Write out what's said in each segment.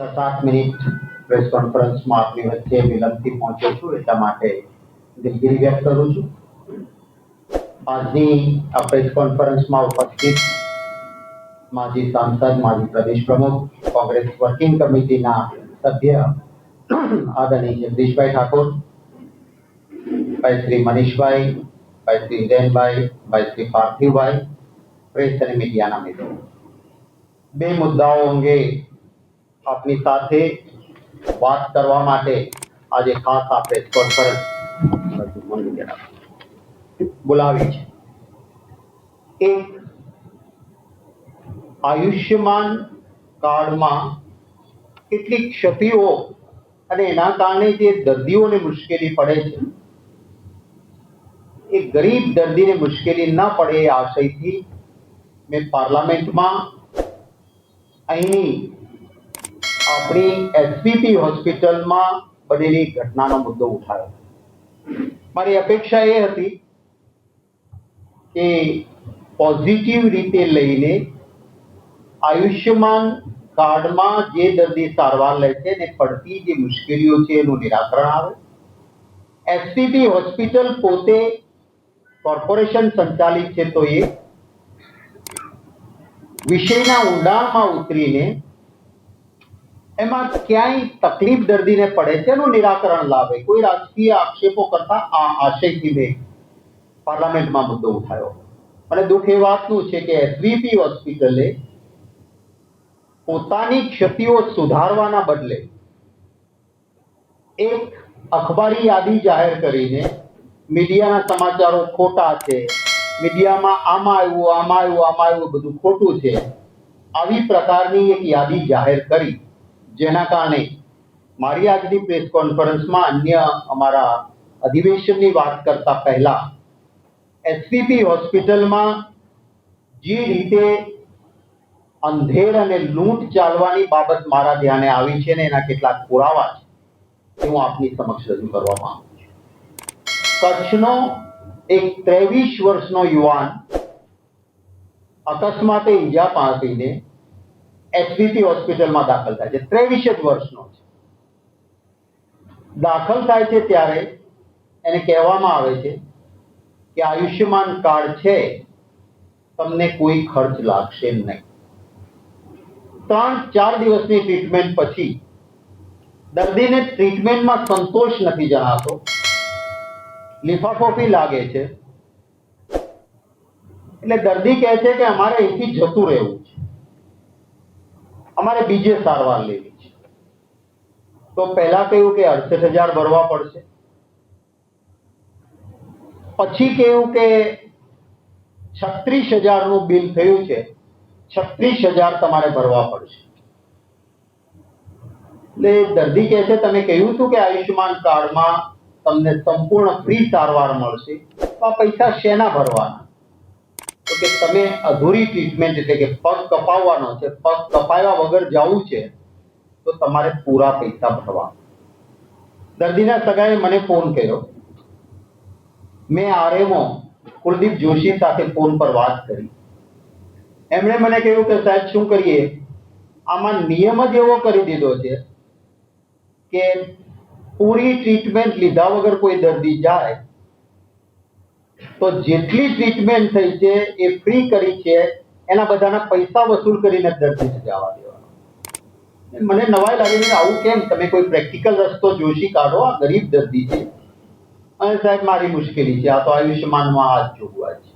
છ સાત minute press કોન્ફરન્સમાં આપની વચ્ચે વિલંબથી પહોંચ્યો છું, એટલા માટે દિલગીરી વ્યક્ત કરું છું. આજની આ પ્રેસ કોન્ફરન્સમાં ઉપસ્થિત માજી સાંસદ, માજી પ્રદેશ પ્રમુખ, કોંગ્રેસ વર્કિંગ કમિટીના સભ્ય આદરણીય જગદીશભાઈ ઠાકોર, ભાઈ શ્રી મનીષભાઈ, ભાઈ શ્રી હિરેનભાઈ ભાઈ શ્રી પાર્થિવભાઈ પ્રેસ અને મીડિયાના મિત્રો. બે મુદ્દાઓ અંગે આપની સાથે વાત કરવા માટે આજે ખાસ આ કોન્ફરન્સ બોલાવી છે. એક આયુષ્યમાન કાર્ડમાં કેટલીક ક્ષતિઓ અને એના કારણે જે દર્દીઓને મુશ્કેલી પડે છે, એ ગરીબ દર્દીને મુશ્કેલી ન પડે એ આશયથી મેં પાર્લામેન્ટમાં અહીંની આપણી એસપીપી હોસ્પિટલમાં બનેલી ઘટનાનો મુદ્દો ઉઠાવ્યો મારી અપેક્ષા એ હતી કે પોઝિટિવ રીતે લઈને આયુષ્યમાન કાર્ડમાં જે દર્દી સારવાર લે છે ને પડતી જે મુશ્કેલીઓ છે એનું નિરાકરણ આવે. એસપીપી હોસ્પિટલ પોતે કોર્પોરેશન સંચાલિત છે તો એ વિષયના ઊંડાણમાં ઉતરીને એમાં ક્યાંય તકલીફ દર્દીને પડે તેનું નિરાકરણ લાવે. કોઈ રાજકીય આક્ષેપો કરતા આ આશયથી મેં પાર્લામેન્ટમાં મુદ્દો ઉઠાવ્યો. અને દુઃખ એ વાતનું છે કે એસવીપી હોસ્પિટલે પોતાની ક્ષતિઓ સુધારવાના બદલે એક અખબારી યાદી જાહેર કરીને મીડિયાના સમાચારો ખોટા છે. મીડિયામાં આમાં આવ્યું આમાં આવ્યું આમાં આવ્યું, બધું ખોટું છે. આવી પ્રકારની એક યાદી જાહેર કરી. જેના કારણે મારી આજની પ્રેસ કોન્ફરન્સમાં અન્ય અમારા અધિવેશનની વાત કરતા પહેલા એસપીપી હોસ્પિટલમાં જે રીતે અંધેર અને લૂંટ ચાલવાની બાબત મારા ધ્યાને આવી છે ને એના કેટલાક પુરાવા છે, એ હું આપની સમક્ષ રજૂ કરવા માંગુ છું. કચ્છનો એક ત્રેવીસ વર્ષનો યુવાન અકસ્માતે ઈજા પામીને એસવીપી હોસ્પિટલમાં દાખલ થાય છે. ત્રેવીસ જ વર્ષનો છે. દાખલ થાય છે ત્યારે એને કહેવામાં આવે છે કે આયુષ્યમાન કાર્ડ છે, તમને કોઈ ખર્ચ લાગશે નહીં. ત્રણ, ચાર દિવસની ટ્રીટમેન્ટ પછી દર્દીને ટ્રીટમેન્ટમાં સંતોષ નથી જણાતો. લિફાફોફી લાગે છે. એટલે દર્દી કહે છે કે અમારે અહીંથી જતું રહેવું છે. અમારે બીજે સારવાર લેવી છે. તો પહેલા કહ્યું કે અડસઠ હજાર ભરવા પડશે. પછી કહ્યું કે છત્રીસ હજારનું બિલ થયું છે. છત્રીસ હજાર તમારે ભરવા પડશે. એટલે દર્દી કહે છે, તમે કહ્યું હતું કે આયુષ્યમાન કાર્ડમાં તમને સંપૂર્ણ ફ્રી સારવાર મળશે. તો આ પૈસા શેના ભરવાના? કે તમે અધૂરી ટ્રીટમેન્ટ એટલે કે પગ કપાવવાનો છે, પગ કપાવ્યા વગર જવું છે, તો તમારે પૂરા પૈસા ભરવા દર્દીના સગાએ મને ફોન કર્યો. મેં આરએમઓ કુલદીપ જોશી સાથે ફોન પર વાત કરી. એમણે મને કહ્યું કે સાહેબ શું કરીએ? આમાં નિયમ જ એવો કરી દીધો છે કે પૂરી ટ્રીટમેન્ટ લીધા વગર કોઈ દર્દી જાય તો જેટલી ટ્રીટમેન્ટ થઈ છે એ ફ્રી કરી છે, એના બધાના પૈસા વસૂલ કરીને દર્દીને જવા દેવાનો. મને નવાઈ લાગી આવું કેમ? તમે કોઈ પ્રેક્ટિકલ રસ્તો જોશી કાઢો, આ ગરીબ દર્દી છે. અને સાહેબ, મારી મુશ્કેલી છે, આ તો આયુષ્યમાનમાં આ જ જોગવાઈ છે.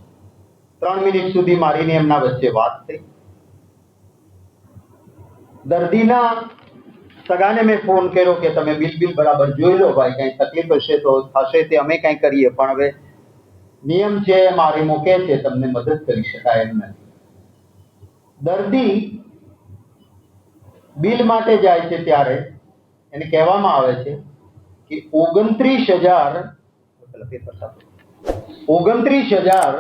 ત્રણ મિનિટ સુધી મારીને એમના વચ્ચે વાત થઈ. દર્દીના સગાને મેં ફોન કર્યો કે તમે બિલ બિલ બરાબર જોઈ લો, ભાઈ, કઈ તકલીફ હશે તો થશે તે અમે કઈ કરીએ, પણ હવે નિયમ છે, મારી મૂકે છે, તમને મદદ કરી શકાય એમ નથી. દર્દી બિલ માટે જાય છે ત્યારે એને કહેવામાં આવે છે કે ઓગણત્રીસ હજાર ઓગણત્રીસ હજાર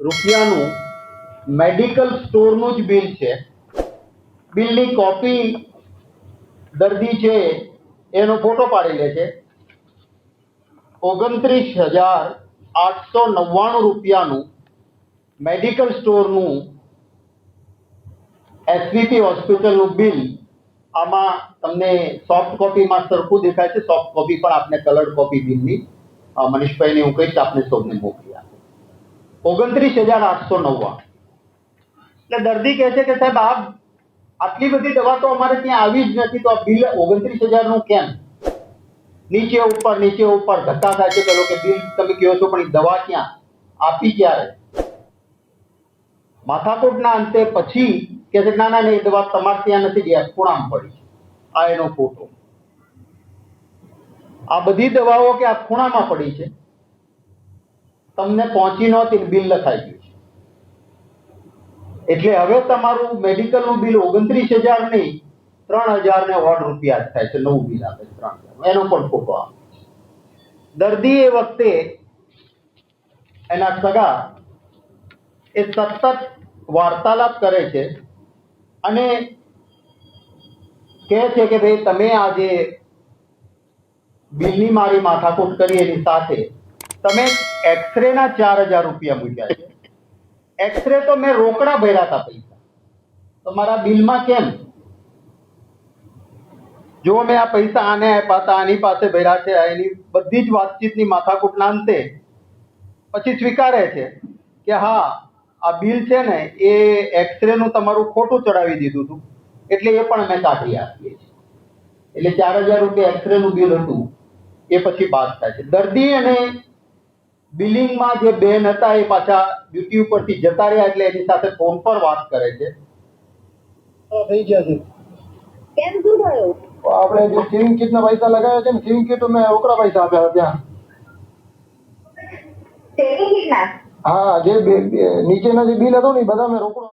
રૂપિયાનું મેડિકલ સ્ટોરનું જ બિલ છે. બિલની કોપી દર્દી છે, એનો ફોટો પાડી લે છે. ઓગણત્રીસ હજાર આઠસો નવ્વાણું રૂપિયાનું મેડિકલ સ્ટોરનું એસવીપી હોસ્પિટલનું બિલ આમાં તમને સોફ્ટ કોપીમાં સરખું દેખાય છે. સોફ્ટ કોપી પણ આપને કલર કોપી બિલની. મનીષભાઈને હું કહીશ આપને સૌને મોકલી આપે. ઓગણત્રીસ હજાર આઠસો નવ્વાણું. એટલે દર્દી કહે છે કે સાહેબ આ આટલી બધી દવા તો અમારે ત્યાં આવી જ નથી, તો આ બિલ ઓગણત્રીસ હજારનું કેમ? નીચે ઉપર નીચે ઉપર, ધક્કા થાય છે પેલો કે બિલ તમે કહો છો, પણ દવા ક્યાં? આપી ક્યારે? માથાકૂટના અંતે પછી કે છે, ના ના એ દવા તમારે ત્યાં નથી ગયા, ખૂણામાં પડી આ એનો ફોટો. આ બધી દવાઓ કે આ ખૂણામાં પડી છે, તમને પહોંચી નહોતી બિલ લખાઈ ગયું છે. એટલે હવે તમારું મેડિકલનું બિલ ઓગણત્રીસ હજાર નહીં ત્રણ હજાર ને ઓઢ રૂપિયા થાય છે, નવું બિલ આપે છે, ત્રણ હજાર. એનો પણ ફોટો આપે. દર્દી એ વખતે એના સગા એ સતત વાર્તાલાપ કરે છે અને કહે છે કે ભાઈ, તમે આજે બિલની મારી માથાકૂટ કરી એની સાથે, તમે એક્સરે ના ચાર હજાર રૂપિયા મૂક્યા છે. એક્સરે તો મેં રોકડા ભર્યા હતા પૈસા. તો મારા બિલમાં કેમ જો મેં આ પૈસા આને આપ્યા હતા આની પાસે ભર્યા છે એની બધી જ વાતચીતની માથાકૂટના અંતે પછી સ્વીકારે છે કે હા આ બિલ છે ને એ એક્સરેનું તમારું ખોટું ચડાવી દીધું હતું. એટલે એ પણ અમે કાઢી આપીએ છીએ. એટલે ચાર હજાર રૂપિયા એક્સરેનું બિલ હતું. એ પછી બાદ થાય છે. દર્દી અને બિલિંગમાં જે બેન હતા એ પાછા ડ્યુટી ઉપરથી જતા રહ્યા એટલે એની સાથે ફોન પર વાત કરે છે. થઈ ગયા છે કેમ શું થયું આપણે જે સેવિંગ કીટના પૈસા લગાવ્યા છે ને સેવિંગ કીટ મેં રોકડા પૈસા આપ્યા હતા ત્યાં. હા જે નીચેના જે બિલ હતો ને એ બધા મેં રોકડો